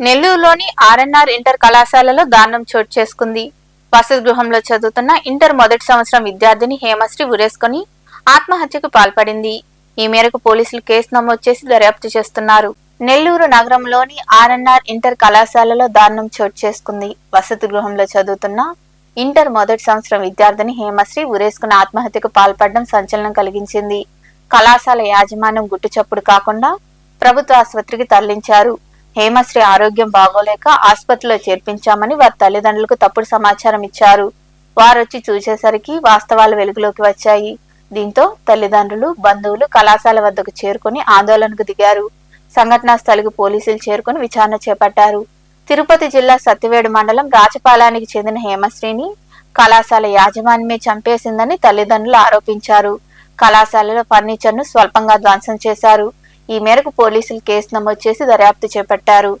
నెల్లూరులోని RNR inter కళాశాలలో దారుణం చోటు చేసుకుంది. వసతి గృహంలో చదువుతున్న ఇంటర్ మొదటి సంవత్సరం విద్యార్థిని హేమశ్రీ ఉరేసుకొని ఆత్మహత్యకు పాల్పడింది. ఈ మేరకు పోలీసులు కేసు నమోదు చేసి దర్యాప్తు చేస్తున్నారు. నెల్లూరు నగరంలోని ఆర్ఎన్ఆర్ ఇంటర్ కళాశాలలో దారుణం చోటు చేసుకుంది. వసతి గృహంలో చదువుతున్న ఇంటర్ మొదటి సంవత్సరం విద్యార్థిని హేమశ్రీ ఉరేసుకుని ఆత్మహత్యకు పాల్పడడం సంచలనం కలిగించింది. కళాశాల యాజమాన్యం గుట్టుచప్పుడు కాకుండా ప్రభుత్వ ఆసుపత్రికి తరలించారు. హేమశ్రీ ఆరోగ్యం బాగోలేక ఆసుపత్రిలో చేర్పించామని వారి తల్లిదండ్రులకు తప్పుడు సమాచారం ఇచ్చారు. వారొచ్చి చూసేసరికి వాస్తవాలు వెలుగులోకి వచ్చాయి. దీంతో తల్లిదండ్రులు బంధువులు కళాశాల వద్దకు చేరుకుని ఆందోళనకు దిగారు. సంఘటనా స్థలికి పోలీసులు చేరుకుని విచారణ చేపట్టారు. తిరుపతి జిల్లా సత్యవేడు మండలం రాజపాలానికి చెందిన హేమశ్రీని కళాశాల యాజమాన్యమే చంపేసిందని తల్లిదండ్రులు ఆరోపించారు. కళాశాలలో ఫర్నిచర్ను స్వల్పంగా ధ్వంసం చేశారు. ఈ మేరకు పోలీసులు కేసు నమోదు చేసి దర్యాప్తు చేపట్టారు.